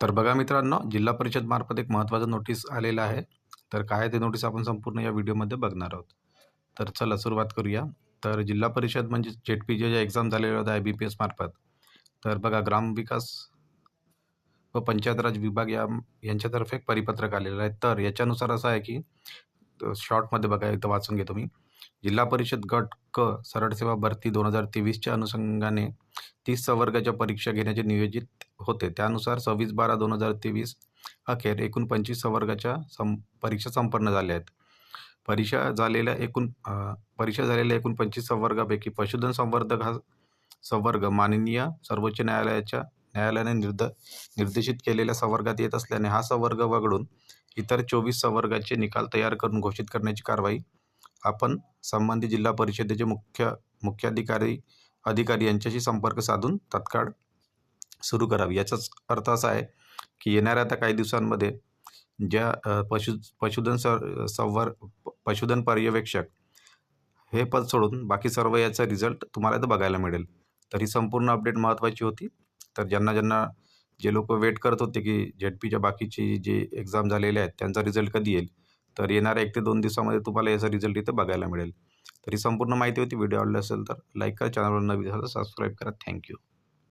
तर बघा मित्रांनो जिल्हा परिषद मार्फत एक महत्त्वाचं नोटीस आलेलं आहे. तर काय ते नोटीस आपण संपूर्ण या व्हिडिओमध्ये बघणार आहोत. तर चला सुरुवात करूया. तर जिल्हा परिषद म्हणजे जेट पी ज्या एक्झाम झालेल्या होत्या आय बी पी एस मार्फत. तर बघा ग्रामविकास व पंचायत राज विभाग या यांच्यातर्फे एक परिपत्रक आलेलं आहे. तर याच्यानुसार असं आहे की शॉर्टमध्ये बघा इथं वाचून घेतो मी जिल्हा परिषद गट क सरळ सेवा भरती दोन हजार तेवीसच्या अनुषंगाने तीस संवर्गाच्या परीक्षा घेण्याचे नियोजित होते. त्यानुसार सव्वीस बारा दोन हजार तेवीस अखेर एकूण पंचवीस संवर्गाच्या सं परीक्षा संपन्न झाल्या आहेत. परीक्षा झालेल्या एकूण परीक्षा झालेल्या एकूण पंचवीस संवर्गापैकी पशुधन संवर्धक हा संवर्ग माननीय सर्वोच्च न्यायालयाच्या न्यायालयाने निर्द निर्देशित केलेल्या संवर्गात येत असल्याने हा संवर्ग वगळून इतर चोवीस संवर्गाचे निकाल तयार करून घोषित करण्याची कारवाई आपण संबंधित जिल्हा परिषदेचे मुख्य मुख्याधिकारी अधिकारी यांच्याशी संपर्क साधून तत्काळ सुरू करावी. याचाच अर्थ असा आहे की येणाऱ्या आता काही दिवसांमध्ये ज्या पशु पशुधन सर संवर पशुधन पर्यवेक्षक हे पद सोडून बाकी सर्व याचा रिझल्ट तुम्हाला तर बघायला मिळेल. तर ही संपूर्ण अपडेट महत्त्वाची होती. तर ज्यांना ज्यांना जे लोक वेट करत होते की झेड पीच्या बाकीची जे एक्झाम झालेले आहेत त्यांचा रिझल्ट कधी येईल तर येणाऱ्या एक ते दोन दिवसामध्ये तुम्हाला याचा रिझल्ट इथं बघायला मिळेल. तरी संपूर्ण माहिती होती. व्हिडिओ आवडला असेल तर लाईक करा. चॅनलवर नवीन झालं सबस्क्राईब करा. थँक्यू